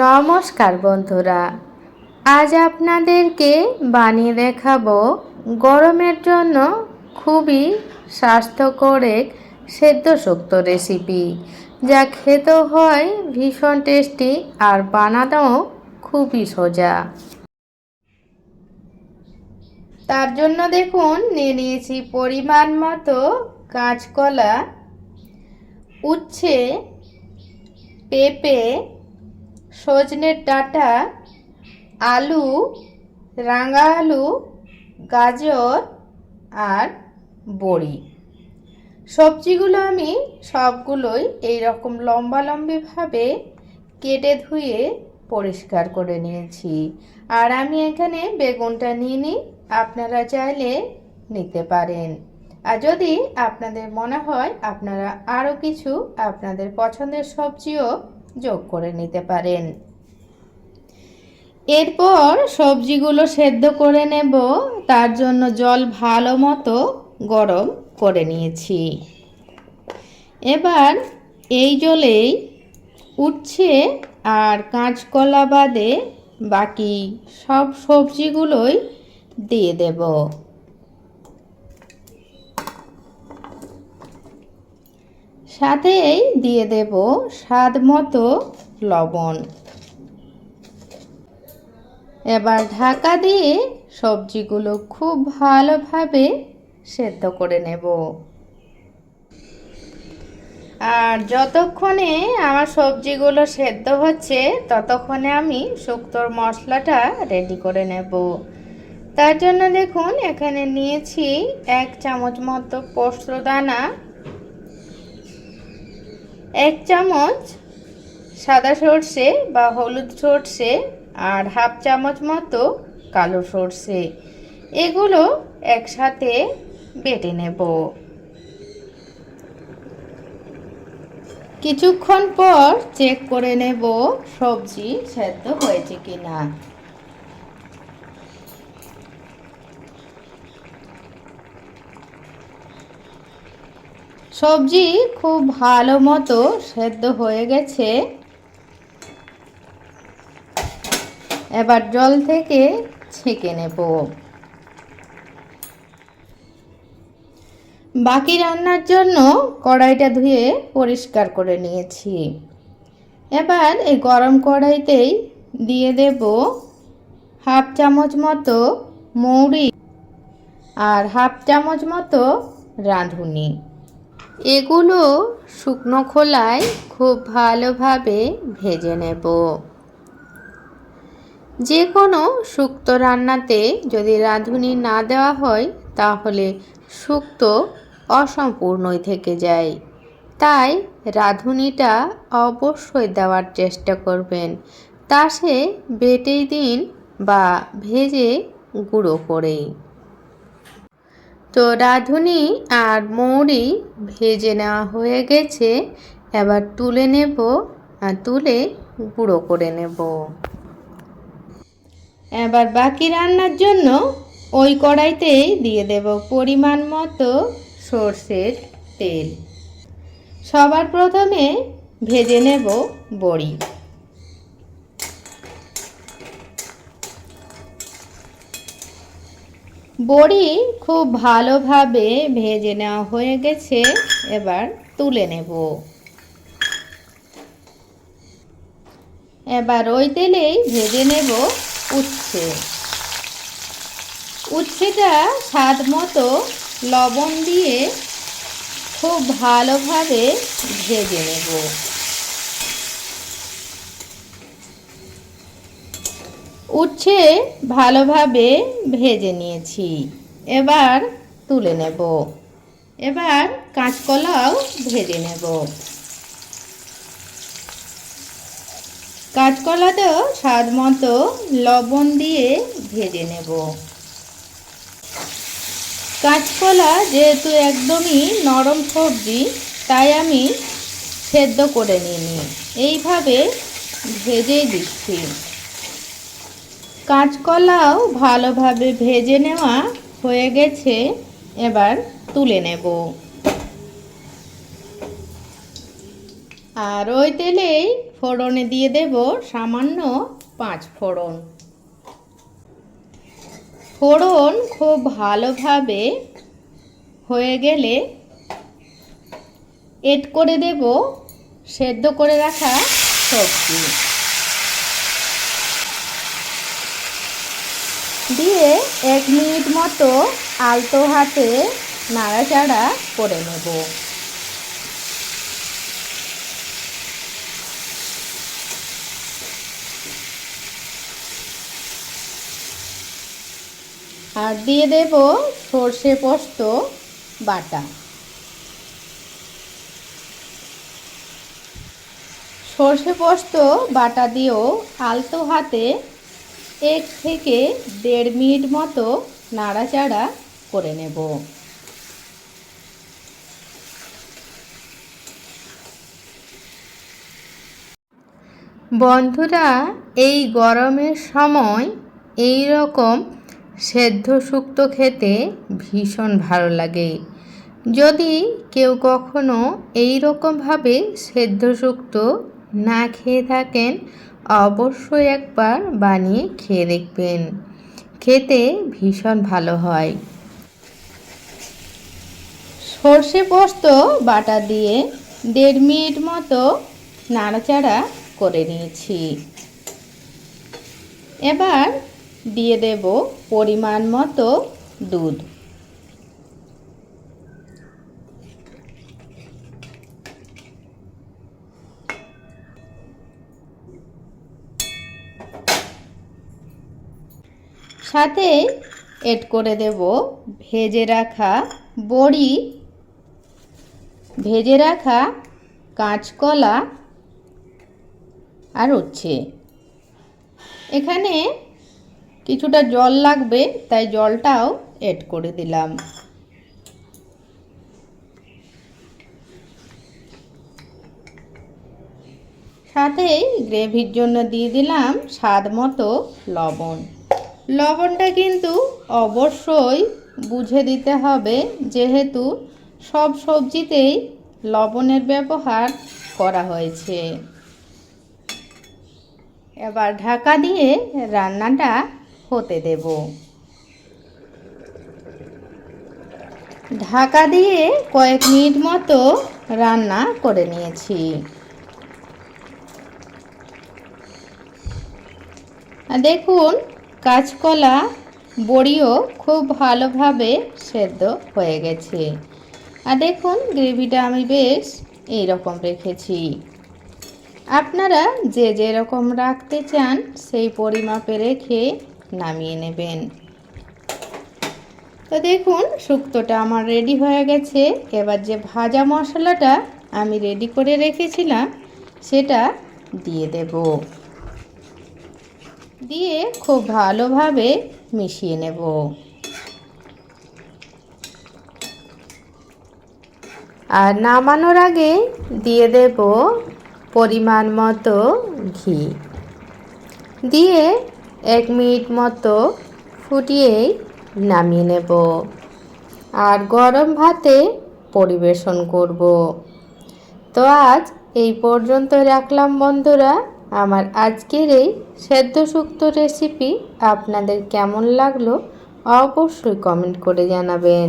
নমস্কার বন্ধুরা, আজ আপনাদেরকে বানিয়ে দেখাবো গরমের জন্য খুবই স্বাস্থ্যকর এক সেদ্ধ শক্ত রেসিপি, যা খেতে হয়, ভীষণ টেস্টি আর বানানোও খুবই সোজা। তার জন্য দেখুন, নিয়ে নিয়েছি পরিমাণ মতো কাঁচকলা, উচ্ছে, পেঁপে সজনের ডাঁটা, আলু রাঙা আলু গাজর আর বড়ি। সবজিগুলো আমি সবগুলোই এই রকম লম্বা লম্বিভাবে কেটে ধুয়ে পরিষ্কার করে নিয়েছি। আর আমি এখানে বেগুনটা নিয়ে নিই, আপনারা চাইলে নিতে পারেন। আর যদি আপনাদের মনে হয় আপনারা আরও কিছু আপনাদের পছন্দের সবজিও যোগ করে নিতে পারেন। এরপর সবজিগুলো সেদ্ধ করে নেব। তার জন্য জল ভালো মতো গরম করে নিয়েছি। এবার এই জলেই উঠছে আর কাঁচকলা বাদে বাকি সব সবজিগুলোই দিয়ে দেব। সাথেই দিয়ে দেব স্বাদ মতো লবণ। এবার ঢাকা দিয়ে সবজিগুলো খুব ভালোভাবে সেদ্ধ করে নেব। আর যতক্ষণে আমার সবজিগুলো সেদ্ধ হচ্ছে, ততক্ষণে আমি শুক্তোর মশলাটা রেডি করে নেব। তার জন্য দেখুন, এখানে নিয়েছি এক চামচ মতো পোস্ত দানা এক চামচ সাদা সর্ষে বা হলুদ সর্ষে আর হাফ চামচ মতো কালো সর্ষে। এগুলো একসাথে বেটে নেব। কিছুক্ষণ পর চেক করে নেব সবজি সেদ্ধ হয়েছে কিনা। সবজি খুব ভালো মতো সেদ্ধ হয়ে গেছে। এবার জল থেকে ছেঁকে নেব। বাকি রান্নার জন্য কড়াইটা ধুয়ে পরিষ্কার করে নিয়েছি। এবার এই গরম কড়াইতেই দিয়ে দেব হাফ চামচ মতো মৌরি আর হাফ চামচ মতো রাঁধুনি। এগুলো শুকনো খোলায় খুব ভালোভাবে ভেজে নেব। যে কোনো শুক্তো রান্নাতে যদি রাঁধুনি না দেওয়া হয়, তাহলে শুক্তো অসম্পূর্ণই থেকে যায়। তাই রাঁধুনিটা অবশ্যই দেওয়ার চেষ্টা করবেন। তা সে বেটেই দিন বা ভেজে গুঁড়ো করেই। তো রাঁধুনি আর মৌরি ভেজে নেওয়া হয়ে গেছে। এবার তুলে নেব আর তুলে গুঁড়ো করে নেব। এবার বাকি রান্নার জন্য ওই কড়াইতেই দিয়ে দেব পরিমাণ মতো সর্ষের তেল। সবার প্রথমে ভেজে নেব বড়ি। বড়ি খুব ভালোভাবে ভেজে নেওয়া হয়ে গেছে। এবার তুলে নেব। এবার ওই তেলেই ভেজে নেব উচ্ছে। উচ্ছেটা স্বাদ মতো লবণ দিয়ে খুব ভালোভাবে ভেজে নেব। উচ্ছে ভালোভাবে ভেজে নিয়েছি। এবার তুলে নেব। এবার কাঁচকলাও ভেজে নেব। কাঁচকলাতেও স্বাদ মতো লবণ দিয়ে ভেজে নেব। কাঁচকলা যেহেতু একদমই নরম সবজি, তাই আমি সেদ্ধ করে নিইনি। এইভাবে ভেজেই দিচ্ছি। কাঁচকলাও ভালোভাবে ভেজে নেওয়া হয়ে গেছে, এবার তুলে নেব। আর ওই তেলেই ফোড়নে দিয়ে দেব সামান্য পাঁচ ফোড়ন। ফোড়ন খুব ভালোভাবে হয়ে গেলে এড করে দেব, সেদ্ধ করে রাখা সবজি। দিয়ে এক মিনিট মতো আলতো হাতে নাড়াচাড়া করে নেব। আর দিয়ে দেব সর্ষে পোস্ত বাটা। সর্ষে পোস্ত বাটা দিয়েও আলতো হাতে এক থেকে দেড় মিনিট মতো নাড়াচাড়া করে নেব। বন্ধুরা, এই গরমের সময় এই রকম সেদ্ধ শুক্তো খেতে ভীষণ ভালো লাগে। যদি কেউ কখনো এই রকমভাবে সেদ্ধ শুক্তো না খেয়ে থাকেন, অবশ্যই একবার বানিয়ে খেয়ে দেখবেন। খেতে ভীষণ ভালো হয়। সর্ষে পোস্ত বাটা দিয়ে দেড় মিনিট মতো নাড়াচাড়া করে নিয়েছি। এবার দিয়ে দেব পরিমাণ মতো দুধ। সাথে এড করে দেব ভেজে রাখা বড়ি, ভেজে রাখা কাঁচকলা আর উচ্ছে এখানে কিছুটা জল লাগবে, তাই জলটাও এড করে দিলাম। সাথেই গ্রেভির জন্য দিয়ে দিলাম স্বাদ মতো লবণ। লবণটা কিন্তু অবশ্যই বুঝে দিতে হবে, যেহেতু সব সবজিতেই লবণের ব্যবহার করা হয়েছে। এবার ঢাকা দিয়ে রান্নাটা হতে দেব। ঢাকা দিয়ে কয়েক মিনিট মতো রান্না করে নিয়েছি। দেখুন কাঁচকলা বড়িও খুব ভালোভাবে সেদ্ধ হয়ে গেছে। আর দেখুন, গ্রেভিটা আমি বেশ এই রকম রেখেছি। আপনারা যে যেরকম রাখতে চান, সেই পরিমাপে রেখে নামিয়ে নেবেন। তো দেখুন, শুক্তোটা আমার রেডি হয়ে গেছে। এবার যে ভাজা মশলাটা আমি রেডি করে রেখেছিলাম, সেটা দিয়ে দেব। দিয়ে খুব ভালোভাবে মিশিয়ে নেব। আর নামানোর আগে দিয়ে দেব পরিমাণ মতো ঘি। দিয়ে এক মিনিট মতো ফুটিয়েই নামিয়ে নেব। আর গরম ভাতে পরিবেশন করব। তো আজ এই পর্যন্ত রাখলাম বন্ধুরা। আমার আজকের এই সেদ্ধ শুক্ত রেসিপি আপনাদের কেমন লাগল অবশ্যই কমেন্ট করে জানাবেন।